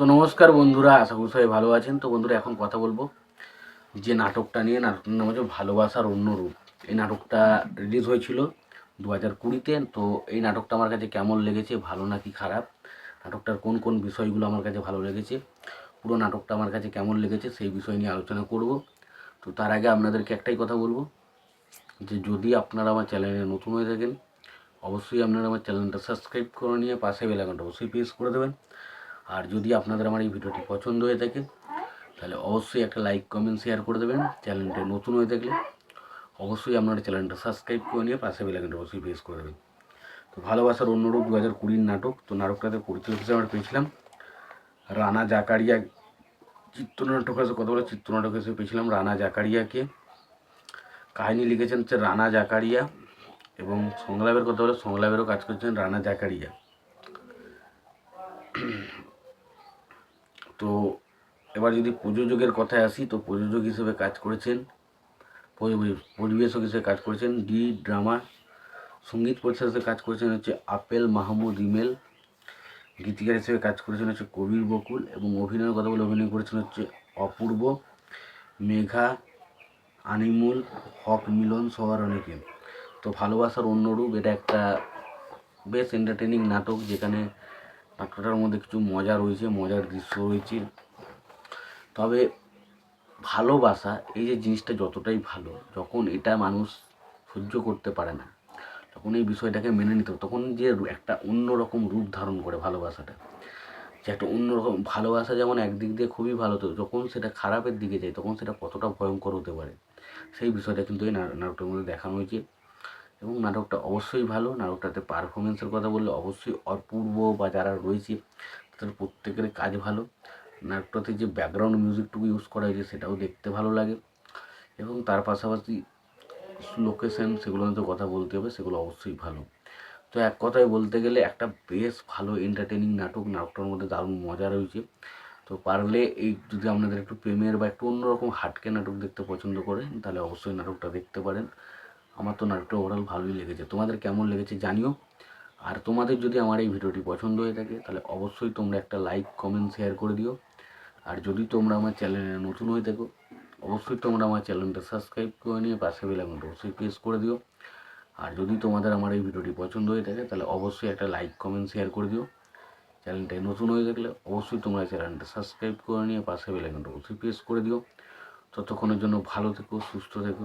তো নমস্কার বন্ধুরা, আশা করি সবাই ভালো আছেন। তো বন্ধুরা, এখন কথা বলব যে নাটকটা নিয়ে, নাটকটার নাম হচ্ছে ভালোবাসার অন্য রূপ। এই নাটকটা রিলিজ হয়েছিল দু হাজার কুড়িতে। তো এই নাটকটা আমার কাছে কেমন লেগেছে, ভালো নাকি খারাপ? নাটকটার কোন কোন বিষয়গুলো আমার কাছে ভালো লেগেছে? পুরো নাটকটা আমার কাছে কেমন লেগেছে, সেই বিষয় নিয়ে আলোচনা করব। তো তার আগে আপনাদেরকে একটাই কথা বলব যে, যদি আপনারা আমার চ্যানেলে নতুন হয়ে থাকেন, অবশ্যই আপনারা আমার চ্যানেলটা সাবস্ক্রাইব করে নিয়ে পাশে বেলাঘন্টা অবশ্যই প্রেস করে দেবেন। আর যদি আপনাদের আমার এই ভিডিওটি পছন্দ হয়ে থাকে, তাহলে অবশ্যই একটা লাইক, কমেন্ট, শেয়ার করে দেবেন। চ্যানেলটা নতুন হয়ে থাকলে অবশ্যই আপনারা চ্যানেলটা সাবস্ক্রাইব করে নিয়ে পাশে বেলাঘন্টা অবশ্যই প্রেস করে দেবেন। তো ভালোবাসার অন্যরূপ দু হাজার কুড়ির নাটক, তো নাটকটাতে পরিচয় হিসেবে আমরা পেয়েছিলাম রানা জাকারিয়া। চিত্রনাটক আছে, কত বলে চিত্রনাটক হিসেবে পেয়েছিলাম রানা জাকারিয়াকে। কাহিনী লিখেছেন হচ্ছে রানা জাকারিয়া এবং সংলাপের কথা বলে সংলাপেরও কাজ করছেন রানা জাকারিয়া। তো এবার যদি প্রযোজকের কথায় আসি, তো প্রযোজক হিসেবে কাজ করেছেন, পরি- পরিবেশক হিসেবে কাজ করেছেন ডি ড্রামা, সংগীত পরিচালক কাজ করেছেন হচ্ছে আপেল মাহমুদ ইমেল, গীতিকার হিসেবে কাজ করেছেন হচ্ছে কবির বকুল এবং অভিনয়ের কথা বলে অভিনয় করেছেন হচ্ছে অপূর্ব, মেঘা, আনিমুল হক মিলন সবার অনেকে। তো ভালোবাসার অন্য রূপ এটা একটা বেশ এন্টারটেনিং নাটক যেখানে নাটকটার মধ্যে কিছু মজা রয়েছে, মজার দৃশ্য রয়েছে। তবে ভালোবাসা, এই যে জিনিসটা যতটাই ভালো, যখন এটা মানুষ সহ্য করতে পারে না তখন এই বিষয়টাকে মেনে নিতে তখন যে একটা অন্যরকম রূপ ধারণ করে ভালোবাসাটা। যে একটা অন্যরকম, ভালোবাসা যেমন একদিক দিয়ে খুবই ভালো, তো যখন সেটা খারাপের দিকে যায়, তখন সেটা কতটা ভয়ঙ্কর হতে পারে, সেই বিষয়টা কিন্তু এই না- নাটকটার মধ্যে দেখানো হয়েছে। এবং নাটকটা অবশ্যই ভালো। নাটকটাতে পারফরমেন্সের কথা বললে অবশ্যই অপূর্ব বা যারা রয়েছে, তাদের প্রত্যেকের কাজ ভালো। নাটকটাতে যে ব্যাকগ্রাউন্ড মিউজিকটুকু ইউজ করা হয়েছে, সেটাও দেখতে ভালো লাগে। এবং তার পাশাপাশি লোকেশন সেগুলো নিয়ে তো কথা বলতে হবে, সেগুলো অবশ্যই ভালো। তো এক কথায় বলতে গেলে একটা বেশ ভালো এন্টারটেনিং নাটক। নাটকটার মধ্যে দারুণ মজা রয়েছে। তো পারলে এই যদি আপনাদের একটু প্রেমের বা একটু অন্যরকম হাটকে নাটক দেখতে পছন্দ করেন, তাহলে অবশ্যই নাটকটা দেখতে পারেন। আমার তো নাটকটা ওভারঅল ভালোই লেগেছে। তোমাদের কেমন লেগেছে জানিও। আর তোমাদের যদি আমার এই ভিডিওটি পছন্দ হয়ে থাকে, তাহলে অবশ্যই তোমরা একটা লাইক কমেন্ট শেয়ার করে দিও। আর যদি তোমরা আমার চ্যানেলে নতুন হয়ে থাকো, অবশ্যই তোমরা আমার চ্যানেলটা সাবস্ক্রাইব করে নিয়ে পাশে বেলাঘন্টা অবশ্যই প্রেস করে দিও। আর যদি তোমাদের আমার এই ভিডিওটি পছন্দ হয়ে থাকে, তাহলে অবশ্যই একটা লাইক কমেন্ট শেয়ার করে দিও। চ্যানেলটায় নতুন হয়ে থাকলে অবশ্যই তোমরা চ্যানেলটা সাবস্ক্রাইব করে নিয়ে পাশে বেলাঘন্টা অবশ্যই প্রেস করে দিও। ততক্ষণের জন্য ভালো থেকো, সুস্থ থেকো।